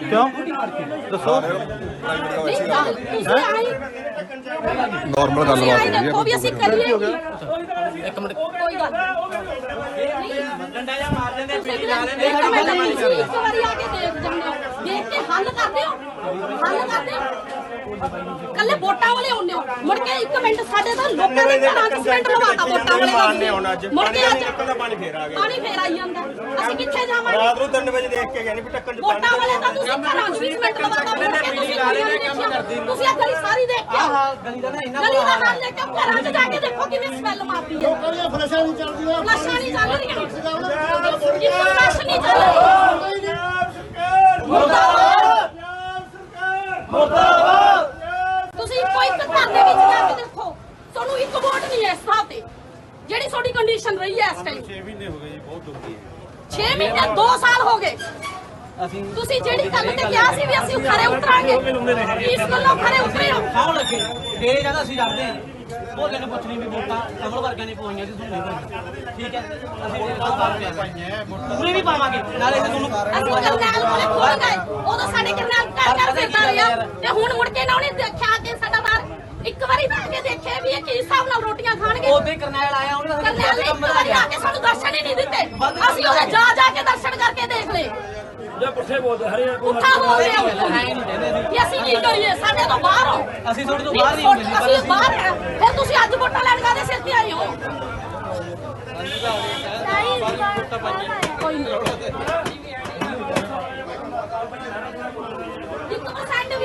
ਕਿਉਂ? ਦੱਸੋ। ਨਾਰਮਲ ਗੱਲਬਾਤ ਦੇਖੋ ਵੀ ਅਸੀਂ ਕਰੀਏ ਹੋ? ਇੱਕ ਮਿੰਟ। ਕੋਈ ਗੱਲ ਡੰਡਾ ਜਾਂ ਮਾਰ ਤੁਸੀਂ ਇੱਕ ਮਿੰਟ ਤੁਸੀਂ ਇੱਕ ਵਾਰੀ ਆ ਕੇ ਦੇਖ ਜਾਂਦੇ ਹੋ। ਦੇਖ ਕੇ ਹੋ ਹੱਲ ਕਰਦੇ ਹੋ। ਕੱਲੇ ਵੋਟਾਂ ਵਾਲੇ ਹੁੰਦੇ ਹੋ। ਮੁੜ ਕੇ ਇੱਕ ਮਿੰਟ ਸਾਡੇ ਤਾਂ ਲੋਕਾਂ ਦੇ ਘਰਾਂ ਚ ਲਵਾਤਾ ਵੋਟਾਂ ਵਾਲੇ ਹੁਣ ਅੱਜ ਮੁੜ ਕੇ ਅੱਜ ਟੱਕਣ ਦਾ ਪਾਣੀ ਫੇਰ ਆ ਗਿਆ। ਪਾਣੀ ਫੇਰ ਆਈ ਜਾਂਦਾ। ਅਸੀਂ ਕਿੱਥੇ ਜਾਵਾਂਗੇ? ਰਾਤ ਨੂੰ 3 ਵਜੇ ਦੇਖ ਕੇ ਗਏ ਨਹੀਂ ਵੀ ਟੱਕਣ ਚ ਪਾਣੀ ਵੋਟਾਂ ਵਾਲੇ ਤਾਂ ਤੁਸੀਂ ਘਰਾਂ ਚ ਵੀ ਸਿਮੈਂਟ ਲਵਾਤਾ ਮੁੜ ਕੇ ਤੁਸੀਂ ਗਲੀ ਸਾਰੀ ਦੇਖ ਕੇ ਆਓ ਗਲੀ ਦਾ ਨਾ ਇੰਨਾ ਗਲੀ ਦਾ ਹਾਲ ਲੈ ਕੇ ਘਰਾਂ ਚ ਜਾ ਕੇ ਦੇਖੋ ਕਿੰਨੀ ਸਮੈਲ ਮਾਰਦੀ ਹੈ। ਲੋਕਾਂ ਫਲਸ਼ਾਂ ਨਹੀਂ ਚੱਲਦੀਆਂ। ਫਲਸ਼ਾਂ ਨਹੀਂ ਚੱਲ ਰਹੀਆਂ ਇੱਕ ਫਲਸ਼ ਨਹੀਂ ਚੱਲ ਰਹੀ ਮੁਰਦਾਬਾਦ ਤੁਸੀਂ ਕੋਈ ਇੱਕ ਘਰ ਦੇ ਵਿੱਚ ਜਾ ਕੇ ਦੇਖੋ ਤੁਹਾਨੂੰ ਇੱਕ ਵੋਟ ਨਹੀਂ ਹੈ ਇਸ ਥਾਂ ਤੇ। ਜਿਹੜੀ ਤੁਹਾਡੀ ਕੰਡੀਸ਼ਨ ਰਹੀ ਹੈ ਇਸ ਟਾਈਮ 6 ਮਹੀਨੇ ਹੋ ਗਏ ਜੀ ਬਹੁਤ ਦੁਖੀ 6 ਮਹੀਨੇ 2 ਸਾਲ ਹੋ ਗਏ। ਤੁਸੀਂ ਜਿਹੜੀ ਗੱਲ ਤੇ ਕਿਹਾ ਸੀ ਵੀ ਅਸੀਂ ਖਰੇ ਉਤਰਾਂਗੇ ਇਸ ਗੱਲੋਂ ਖਰੇ ਉਤਰੇ ਹੋ। ਖਾਉ ਲੱਗੇ ਡੇਰੇ ਜ਼ਿਆਦਾ ਅਸੀਂ ਜਾਂਦੇ ਆ ਭੋਲੇ ਨੇ ਪੁੱਛਣੀ ਵੀ ਵੋਟਾਂ ਕਮਲ ਵਰਗਿਆਂ ਨੇ ਪਵਾਈਆਂ ਸੀ ਤੁਹਾਨੂੰ ਨਹੀਂ ਠੀਕ ਹੈ? ਅਸੀਂ ਗੱਲ ਕਰਦੇ ਆ ਪੂਰੇ ਵੀ ਪਾਵਾਂਗੇ। ਨਾਲੇ ਅਸੀਂ ਤੁਹਾਨੂੰ ਅਸੀਂ ਕਰਨੈਲ ਕੋਲੇ ਖੁੱਲ ਗਏ। ਉਦੋਂ ਸਾਡੇ ਕਰਨੈਲ ਕਰ ਕਰ ਫਿਰਦਾ ਰਿਹਾ ਤੇ ਹੁਣ ਮੁੜ ਕੇ ਨਾ ਉਹਨੇ ਦੇਖਿਆ ਕਿ ਸਾਡਾ ਬਾਹਰ ਇੱਕ ਵਾਰੀ ਤਾਂ ਆ ਕੇ ਦੇਖਿਆ ਵੀ ਇਹ ਕੀ ਹਿਸਾਬ ਨਾਲ ਰੋਟੀਆਂ ਖਾਣਗੇ। ਉਹਦੇ ਕਰਨੈਲ ਆਇਆ ਉਹਨੇ ਤਾਂ ਕਰਨੈਲ ਨੇ ਇੱਕ ਵਾਰੀ ਆ ਕੇ ਸਾਨੂੰ ਦਰਸ਼ਨ ਹੀ ਨਹੀਂ ਦਿੱਤੇ। ਅਸੀਂ ਉਹਦੇ ਜਾ ਜਾ ਕੇ ਦਰਸ਼ਨ ਕਰਕੇ ਦੇਖ ਲਏ। ਜੇ ਪੁੱਠੇ ਬੋਲਦੇ ਹਰੇ ਉੱਠਾ ਹੋ ਰਿਹਾ ਕਿ ਅਸੀਂ ਕੀ ਕਰੀਏ ਸਾਡੇ ਤੋਂ ਬਾਹਰ ਹੋ। ਅਸੀਂ ਤੁਹਾਡੇ ਤੋਂ ਬਾਹਰ ਨਹੀਂ ਹੁੰਦੇ ਅਸੀਂ ਬਾਹਰ ਆ ਫਿਰ ਤੁਸੀਂ ਅੱਜ ਵੋਟਾਂ ਲੈਣ ਕਾਦੇ ਸਿਰ ਤੇ ਆਏ ਹੋ? ਕੋਈ ਨਹੀਂ।